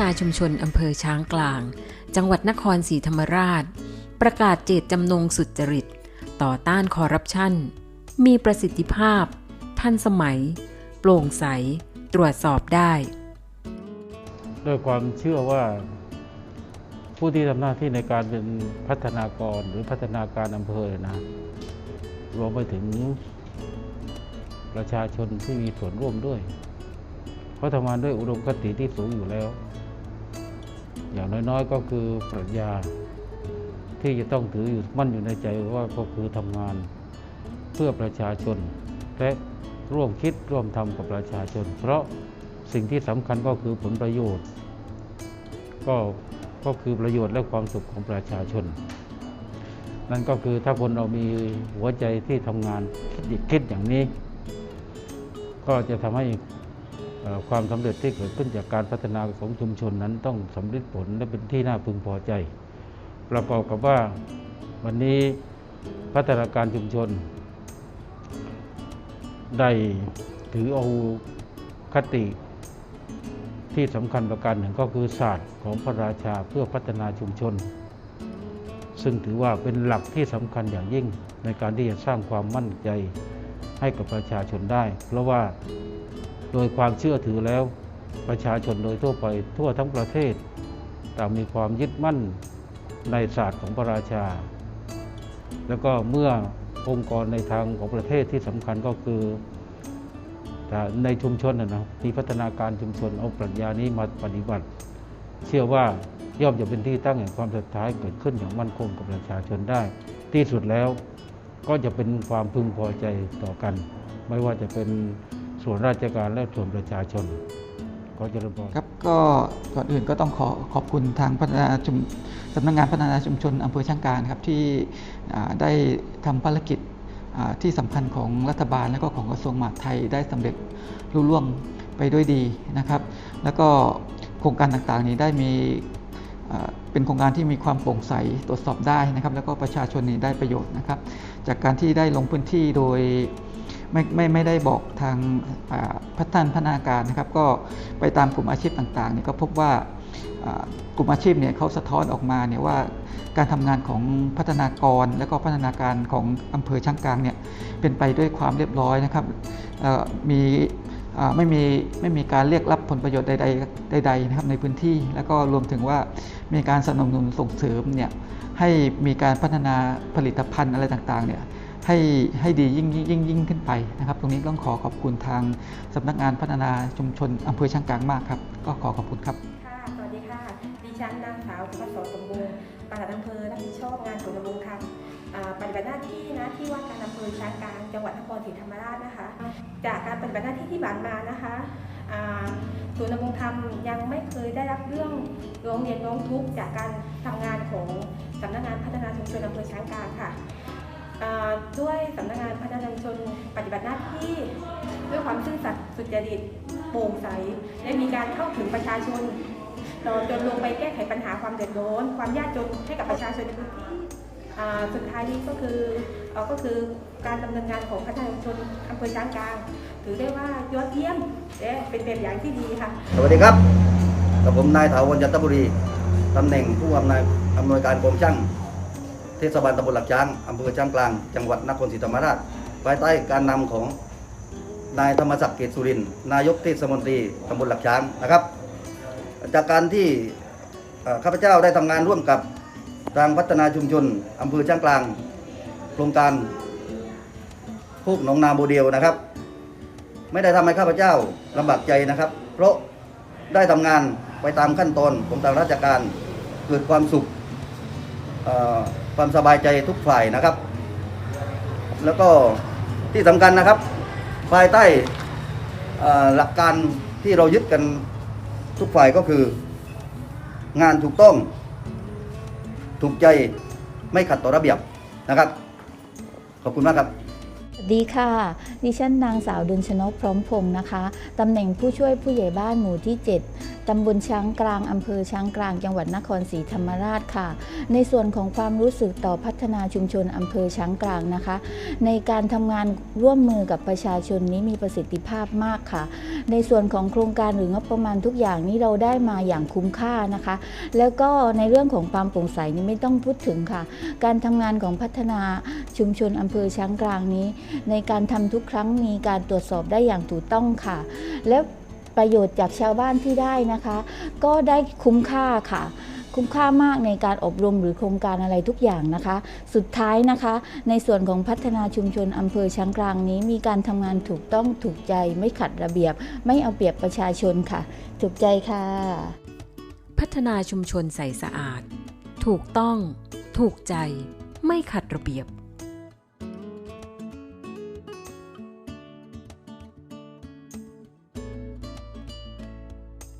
นาชุมชนอำเภอช้างกลาง จังหวัดนครศรีธรรมราช ประกาศเจตจำนงสุจริต ต่อต้านคอร์รัปชัน มีประสิทธิภาพ ทันสมัย โปร่งใส ตรวจสอบได้ ด้วยความเชื่อว่า ผู้ที่ทำหน้าที่ในการเป็นพัฒนากรหรือพัฒนาการอำเภอนะรวมไปถึงประชาชนที่มีส่วนร่วมด้วย เขาทำงานด้วยอุดมคติที่สูงอยู่แล้ว อย่างน้อยๆ ก็คือปรัชญาที่จะต้องถืออยู่มั่นอยู่ในใจว่าก็คือทำงานเพื่อประชาชน และร่วมคิดร่วมทำกับประชาชน เพราะสิ่งที่สำคัญก็คือผลประโยชน์ ก็ก็คือประโยชน์และความสุขของประชาชน นั่นก็คือถ้าคนเรามีหัวใจที่ทำงานคิดคิดอย่างนี้ ก็จะทำให้ ความสำเร็จที่เกิดขึ้นจากการพัฒนาของชุมชนนั้นต้องสำเร็จผลและเป็นที่น่าพึงพอใจ ประกอบกับว่าวันนี้พัฒนาการชุมชน ได้ถือเอาคติที่สำคัญประการหนึ่งก็คือศาสตร์ของพระราชาเพื่อพัฒนาชุมชน ซึ่งถือว่าเป็นหลักที่สำคัญอย่างยิ่งในการที่จะสร้างความมั่นใจให้กับประชาชนได้ เพราะว่า โดยความเชื่อถือแล้วประชาชนโดยทั่วไปทั่วทั้งประเทศ ต่างมีความยึดมั่นในศาสตร์ของพระราชา แล้วก็เมื่อองค์กรในทางของประเทศที่สำคัญก็คือแต่ในชุมชนนะนะมีพัฒนาการชุมชนเอาปรัชญานี้มาปฏิบัติ เชื่อว่าย่อมจะเป็นที่ตั้งแห่งความศรัทธาให้เกิดขึ้นอย่างมั่นคงกับประชาชนได้ ที่สุดแล้วก็จะเป็นความพึงพอใจต่อกัน ไม่ว่าจะเป็น ส่วนราชการและส่วนประชาชนก็จริญพรครับก็ก่อนอื่นก็ต้องขอขอบคุณทางพัฒนาชุมสำนักงานพัฒนาชุมชนอำเภอช่างการครับที่ได้ทำภารกิจที่สำคัญของรัฐบาลและก็ของกระทรวงมหาดไทยได้สำเร็จรุ่ล่วงไปด้วยดีนะครับ แล้วก็โครงการต่างๆนี้ได้มีเป็นโครงการที่มีความโปร่งใสตรวจสอบได้นะครับ แล้วก็ประชาชนนี่ได้ประโยชน์นะครับ จากการที่ได้ลงพื้นที่โดย ไม่ไม่ไม่ได้บอกทางพัฒนาพนาการนะครับ ก็ไปตามกลุ่มอาชีพต่างๆเนี่ยก็พบว่ากลุ่มอาชีพเนี่ยเขาสะท้อนออกมาเนี่ยว่าการทำงานของพัฒนากร และก็พัฒนาการของอำเภอช่างกลางเนี่ยเป็นไปด้วยความเรียบร้อยนะครับมีไม่มีไม่มีการเรียกรับผลประโยชน์ใดๆใดๆนะครับในพื้นที่ แล้วก็รวมถึงว่ามีการสนับสนุนส่งเสริมเนี่ยให้มีการพัฒนาผลิตภัณฑ์อะไรต่างๆเนี่ย ให้ให้ดียิ่งยิ่งยิ่งขึ้นไปนะครับ ตรงนี้ต้องขอขอบคุณทางสำนักงานพัฒนาชุมชนอำเภอช่างกลางมากครับ ก็ขอขอบคุณครับ ค่ะ สวัสดีค่ะ ดิฉันนางสาวสุภัสสรสมบูรณ์ปลัดอำเภอรับผิดชอบงานศูนย์ดำรงธรรมอ่าปฏิบัติหน้าที่นะที่ว่าการอำเภอช้างกลางจังหวัดนครศรีธรรมราชนะคะ จากการปฏิบัติหน้าที่ที่ผ่านมานะคะศูนย์ดำรงธรรมยังไม่เคยได้รับเรื่องร้องเรียนร้องทุกข์จากการทำงานของสำนักงานพัฒนาชุมชนอำเภอช้างกลางค่ะ ด้วยสำนักงานพัฒนาชุมชนปฏิบัติหน้าที่ ด้วยความซื่อสัตย์สุจริตโปร่งใส และมีการเข้าถึงประชาชนเราจนลงไปแก้ไขปัญหาความเดือดร้อนความยากจนให้กับประชาชนในพื้นที่อ่าสุดท้ายนี้ก็คือก็คือการดำเนินงานของพัฒนาชุมชนอำเภอช้างกลาง ถือได้ว่ายอดเยี่ยมและเป็นแบบอย่างที่ดีค่ะสวัสดีครับกับผมนายถาวรจันทบุรีตำแหน่งผู้อำนวยอำนวยการกรมช่าง เทศบาลตำบลหลักช้างอำเภอช้างกลาง จังหวัดนครศรีธรรมราช ภายใต้การนำของนายธรรมศักดิ์เกตสุรินทร์นายกเทศมนตรีตำบลหลักช้างนะครับ จากการที่ข้าพเจ้าได้ทำงานร่วมกับทางพัฒนาชุมชนอำเภอช้างกลาง โครงการพวกหนองนาโมเดลนะครับ ไม่ได้ทำให้ข้าพเจ้าลำบากใจนะครับ เพราะได้ทำงานไปตามขั้นตอนของทางราชการเกิดความสุข ความสบายใจทุกฝ่ายนะครับ แล้วก็ที่สำคัญนะครับ ภายใต้หลักการที่เรายึดกันทุกฝ่ายก็คือ งานถูกต้อง ถูกใจไม่ขัดต่อระเบียบนะครับ ขอบคุณมากครับ ดีค่ะ ดิฉันนางสาวดุลชนกพร้อมพงศ์นะคะ ตำแหน่งผู้ช่วยผู้ใหญ่บ้านหมู่ที่ 7 ตำบลช้างกลาง อำเภอช้างกลาง จังหวัดนครศรีธรรมราชค่ะ ในส่วนของความรู้สึกต่อพัฒนาชุมชนอำเภอช้างกลางนะคะ ในการทำงานร่วมมือกับประชาชนนี้มีประสิทธิภาพมากค่ะ ในส่วนของโครงการหรืองบประมาณทุกอย่างนี้เราได้มาอย่างคุ้มค่านะคะ แล้วก็ในเรื่องของความโปร่งใสนี่ไม่ต้องพูดถึงค่ะ การทำงานของพัฒนาชุมชนอำเภอช้างกลางนี้ในการทำทุกครั้งมีการตรวจสอบได้อย่างถูกต้องค่ะ และประโยชน์จากชาวบ้านที่ได้นะคะ ก็ได้คุ้มค่าค่ะ คุ้มค่ามากในการอบรมหรือโครงการอะไรทุกอย่างนะคะ สุดท้ายนะคะ ในส่วนของพัฒนาชุมชนอำเภอช้างกลางนี้มีการทำงานถูกต้องถูกใจไม่ขัดระเบียบ ไม่เอาเปรียบประชาชนค่ะ ถูกใจค่ะ พัฒนาชุมชนใสสะอาด ถูกต้อง ถูกใจ ไม่ขัดระเบียบ